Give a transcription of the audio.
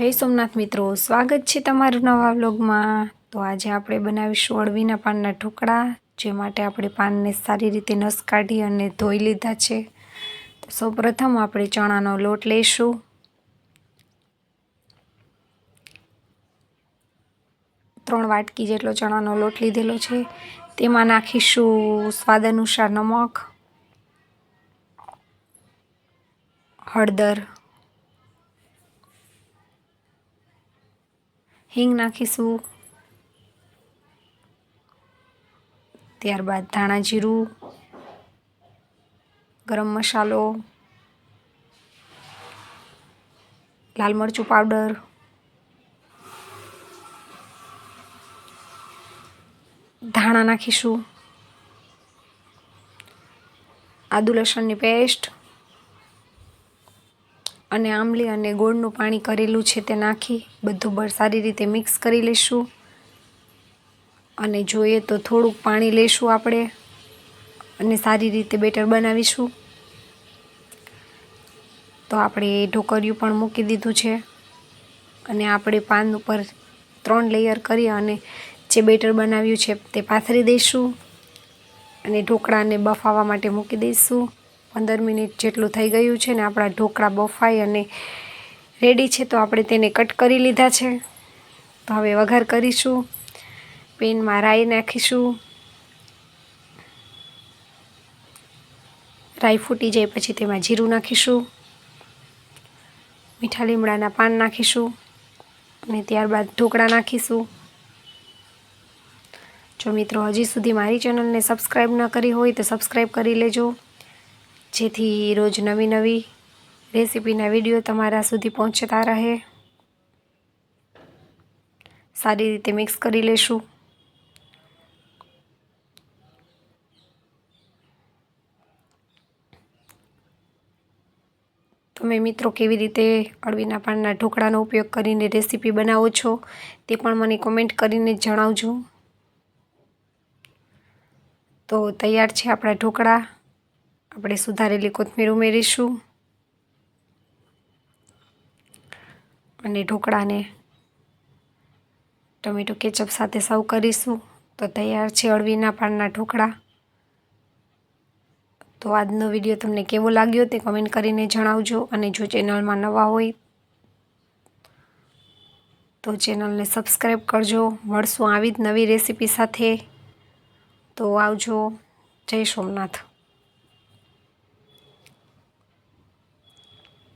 જય સોમનાથ મિત્રો, સ્વાગત છે તમારું નવા વ્લોગમાં. તો આજે આપણે બનાવીશું અળવીના પાનના ઢોકળા, જે માટે આપણે પાનને સારી રીતે નસ કાઢી અને ધોઈ લીધા છે. તો સૌપ્રથમ આપણે ચણાનો લોટ લઈશું. ત્રણ વાટકી જેટલો ચણાનો લોટ લીધેલો છે. તેમાં નાખીશું સ્વાદ અનુસાર નમક, હળદર હિંગ નાખીશું ત્યારબાદ ધાણા જીરું, ગરમ મસાલો, લાલ મરચું પાવડર, ધાણા નાખીશું, આદુ લસણની પેસ્ટ અને આંબલી અને ગોળનું પાણી કરેલું છે તે નાખી, બધું બર સારી રીતે મિક્સ કરી લઈશું અને જોઈએ તો થોડુંક પાણી લઈશું આપણે અને સારી રીતે બેટર બનાવીશું. તો આપણે ઢોકરિયું પણ મૂકી દીધું છે. અને આપણે પાન ઉપર ત્રણ લેયર કરી અને જે બેટર બનાવ્યું છે તે પાથરી દઈશું. અને ઢોકળાને બફાવા માટે મૂકી દઈશું. પંદર મિનિટ જેટલું થઈ ગયું છે ને આપણા ઢોકળા બફાઈ અને રેડી છે, તો આપણે તેને કટ કરી લીધા છે. તો હવે વઘાર કરીશું. પેનમાં રાઈ નાખીશું. રાઈ ફૂટી જાય પછી તેમાં જીરું નાખીશું. મીઠા લીમડાના પાન નાખીશું અને ત્યારબાદ ઢોકળા નાખીશું. જો મિત્રો હજી સુધી મારી ચેનલને સબસ્ક્રાઈબ ન કરી હોય તો સબસ્ક્રાઈબ કરી લેજો. જેથી રોજ નવી નવી રેસીપીના વીડિયો તમારા સુધી પહોંચતા રહે. સારી રીતે મિક્સ કરી લેશું. તમે મિત્રો કેવી રીતે અળવીના પાનના ઢોકળાનો ઉપયોગ કરીને રેસીપી બનાવો છો તે પણ મને કોમેન્ટ કરીને જણાવજો. તો તૈયાર છે આપણા ઢોકળા. આપણે સુધારેલી કોથમીર ઉમેરીશું. અને ઢોકળાને ટમેટો કેચઅપ સાથે સર્વ કરીશું. તો તૈયાર છે અળવીના પાનના ઢોકળા. તો આજનો વીડિયો તમને કેવો લાગ્યો તે કમેન્ટ કરીને જણાવજો. અને જો ચેનલમાં નવા હોય તો ચેનલને સબસ્ક્રાઈબ કરજો. મળશું આવી જ નવી રેસીપી સાથે. તો આવજો. જય સોમનાથ.